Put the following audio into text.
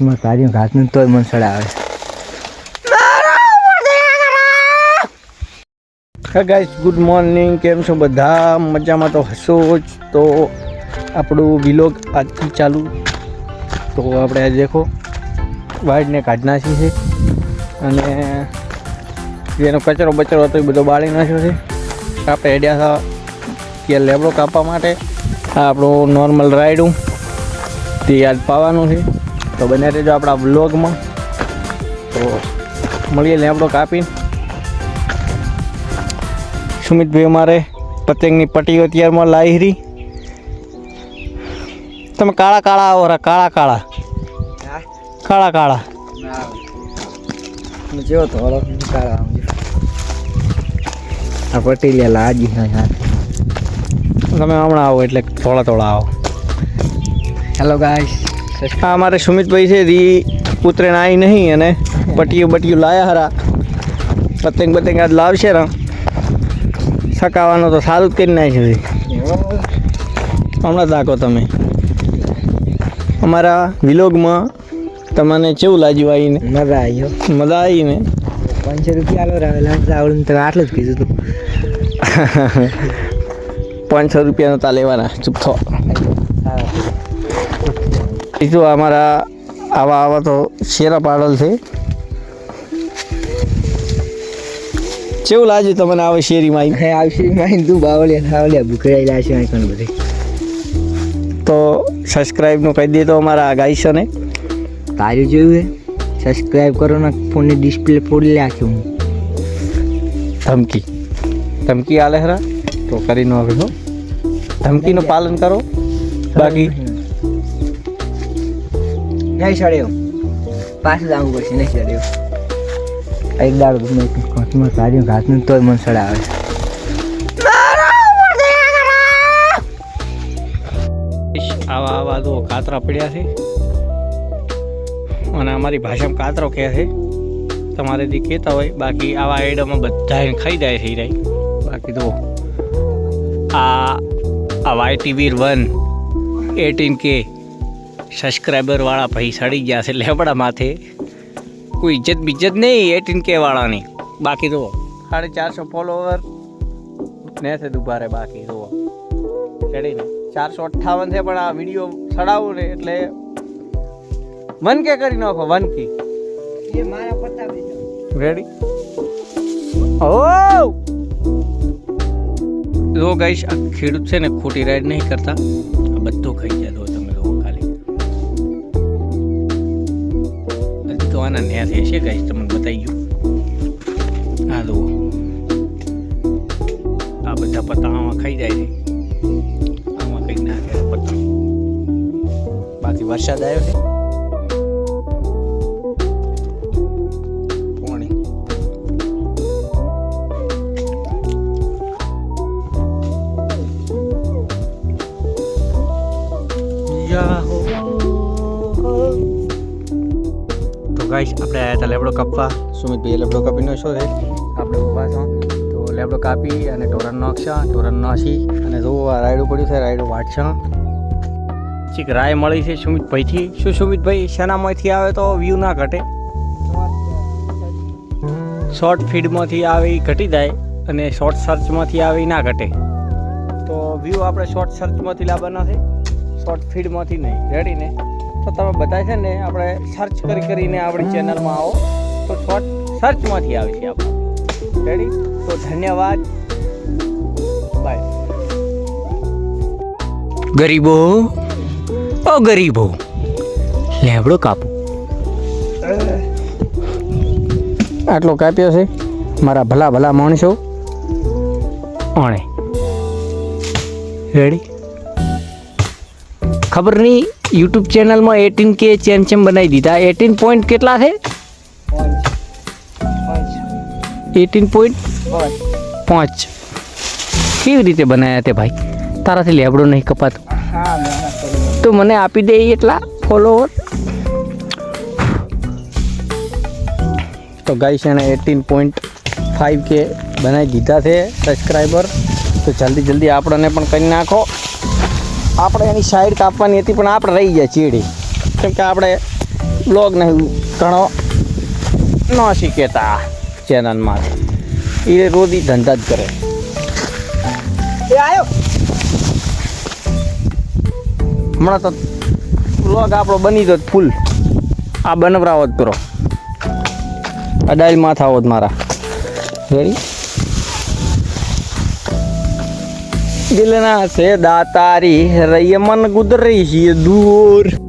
એમાં કાર્યું ઘાસનું તોય મન સડાવે. ગાઈસ ગુડ મોર્નિંગ કેમ છો બધા? મજામાં તો હશો જ. તો આપણું વિલોગ આજથી ચાલુ. તો આપણે આજે દેખો વાઇડને કાઢી નાખી છે. અને જેનો કચરો બચરો હતો એ બધો બાળી નાખ્યો છે. આપણે હેડ્યા હતા કે લેબડો કાપવા માટે. આ આપણું નોર્મલ રાયડું. તે આજ પાવાનું છે. તો બને રહેજો આપણા વ્લોગમાં તો મળીએ લેમડો કાપીને. સુમિતભાઈ અમારે પતંગની પટ્ટીઓ અત્યારમાં લાહીરી તમે કાળા કાળા આવો રા કાળા કાળા. કાળા કાળા. જેવો તો આ કાળા આ પટેલિયા લાજી હા હા તમે હમણાં આવો એટલે થોડા થોડા આવો. હેલો ગાઈસ આ અમારે સુમિતભાઈ છે રી ઉતરે આવી નહીં અને પટીયું બટીયું લાયા હરા. પતંગ બતંગ આજ લાવશે ને સકાવાનો તો સારું જ કરી નાખ્યું હમણાં તાકો તમે. અમારા વિલોગમાં તમને કેવું લાગ્યું આવીને મજા આવ્યો મજા આવીને પાંચસો રૂપિયા આલો રાવેલા આવડું તો આટલું જ કીધું તું. પાંચસો રૂપિયાનો તા લેવાના ચૂપ થો. બીજું અમારા આવા આવા તો શેરા પાડલ છે? કેવું લાગ્યું તમને આવે શેરીમાં આવી હે આવશે તું બાવળિયા થાવળિયા ભૂખડાઈ લાશે બધી? તો સબસ્ક્રાઈબનું કહી દે તો અમારા ગાઈશોને તારું જોયું હે? સબસ્ક્રાઈબ કરો ને ફોનની ડિસ્પ્લે ફોડી નાખ્યું હું. ધમકી. ધમકી આલે હરા? તો કરી નો ધમકીનું પાલન કરો. બાકી નહીં સડ્યો પાછું જવું પડશે નહીં સડ્યો એક દાડો ગમે કોચમાં કાઢ્યું ઘાસનું તોય મન સડાવે આવા આવા તો કાતરા પડ્યા છે. અને અમારી ભાષામાં કાતરો કહે છે. તમારે જે કહેતા હોય, બાકી આવા એડમાં બધા ખાઈ જાય છે રહી બાકી તો આ આ વાય ટીવી વન, એટીન કે સબસ્ક્રાઈબરવાળા ભાઈ સડી ગયા છે લેબડા માથે. કોઈ ઇજ્જત બિજ્જત નહીં એટીન કે વાળાની. બાકી તો સાડી ચારસો ફોલોવર ને છે દુબારે બાકી તો ચડીને ચારસો અઠ્ઠાવન છે પણ આ વીડિયો ચડાવું ને એટલે વન કે કરી નાખો વન કી. રેડી ઓ જો ગાઈશ આ ખેડૂત છે ને ખોટી રાઈડ નહીં કરતા. આ બધું ખાઈ જાય આના થઈ છે ગાઈશ તમને બતાવી ગયું. હા જુઓ. આ બધા પતંગ આમાં ખાઈ જાય છે. આમાં કંઈક નાખે પતંગ. બાકી વરસાદ આવ્યો તો ગાઈસ, આપણે આવ્યા હતા લેબડો કાપવા. સુમિતભાઈએ લેબડો કાપીનો શો છે. આપણે ઊભા છો. તો લેબડો કાપી અને ટોરન નાખશા. ટોરન નાખી અને જો આ રાયડું પડ્યું છે. રાયડું વાટશા. ચીક રાય મળી છે સુમિતભાઈથી શું સુમિતભાઈ શેનામાંથી આવે તો વ્યૂ ના ઘટે? શોર્ટ ફીડમાંથી આવે ઘટી જાય અને શોર્ટ સર્ચમાંથી આવે ના ઘટે. તો વ્યૂ આપણે શોર્ટ સર્ચમાંથી લાવવાના છે. શોર્ટ ફીડમાંથી નહીં. રેડી ને? તો તમે બધા છે ને આપણે સર્ચ કરી કરીને આપણી ચેનલમાં આવો. તો શોર્ટ સર્ચમાંથી આવે છે આપણે. રેડી તો ધન્યવાદ. બાય ગરીબો ઓ ગરીબો લેવડો કાપો. આટલો કાપ્યો છે. મારા ભલા ભલા માણસો. ઓણે રેડી ખબર નહીં યુટ્યુબ ચેનલમાં એટીન કે ચેન ચેમ બનાવી દીધા. એટીન પોઈન્ટ કેટલા છે? એટીન પોઈન્ટ પાંચ. કેવી રીતે બનાવ્યા તે ભાઈ? તારાથી લેબડો નહીં કપાતો. તો મને આપી દે એટલા ફોલોવર તો ગાઈસ, એને એટીન પોઈન્ટ ફાઈવ કે બનાવી દીધા છે સબસ્ક્રાઈબર તો જલ્દી જલ્દી આપણને પણ કરી નાખો. આપણે એની સાઈડ કાપવાની હતી, પણ આપણે રહી ગયા ચીડી. કેમ કે આપણે નહીં ઘણો ન શીખેતા ચેનલમાં એ રોજી ધંધા જ કરે. એ આવ્યો હમણાં તો બ્લોગ આપણો બની તો ફૂલ આ બનવરાવો જ કરો અડાઈલ માથા આવો જ મારા. રેડી દિલના છે દાતારી રયમન ગુદરી હી દૂર.